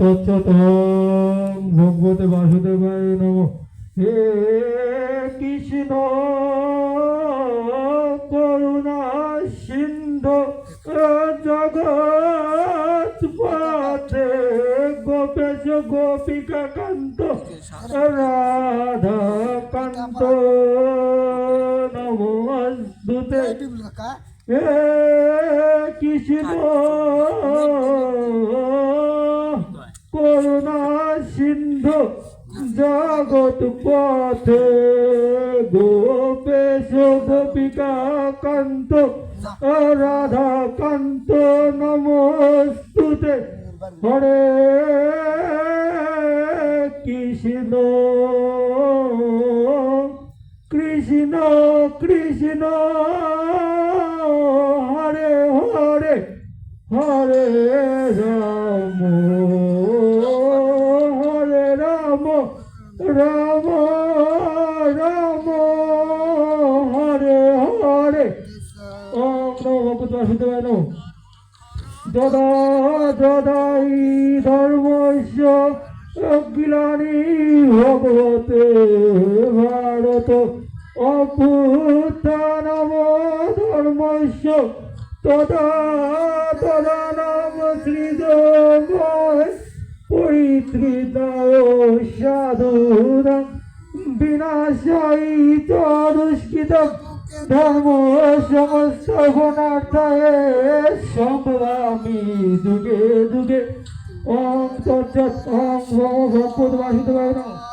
তচ্ছতং ভগবতে বাসুদেবায় নম। হে কৃষ্ণ, করুণা সিন্ধু, জগৎ পথে গোপেশ গোপিকা কান্ত রাধা কান্ত নমস্তুতে। হে কৃষ্ণ করুণা সিন্ধু জগৎ পথে গোপেশ কান্ত, রাধা কান্ত, নমস্তুতে। হরে কৃষ্ণ কৃষ্ণ কৃষ্ণ, হরে হরে হরে রাম। বাসুদেবায় নমঃ যদা যদাই ধর্মস্য গ্লানি ভগবতে ভারত। অভ্যুত্থানম ধর্মস্য তদা তদা নাম শ্রীদময় পরিত্রিতায় সাধুরা বিনাশাই দুষ্কৃতম ধর্ম সম্ভবামি যুগে যুগে। ওম তৎসৎ ওম ভগবত বাসুদেবায় নমঃ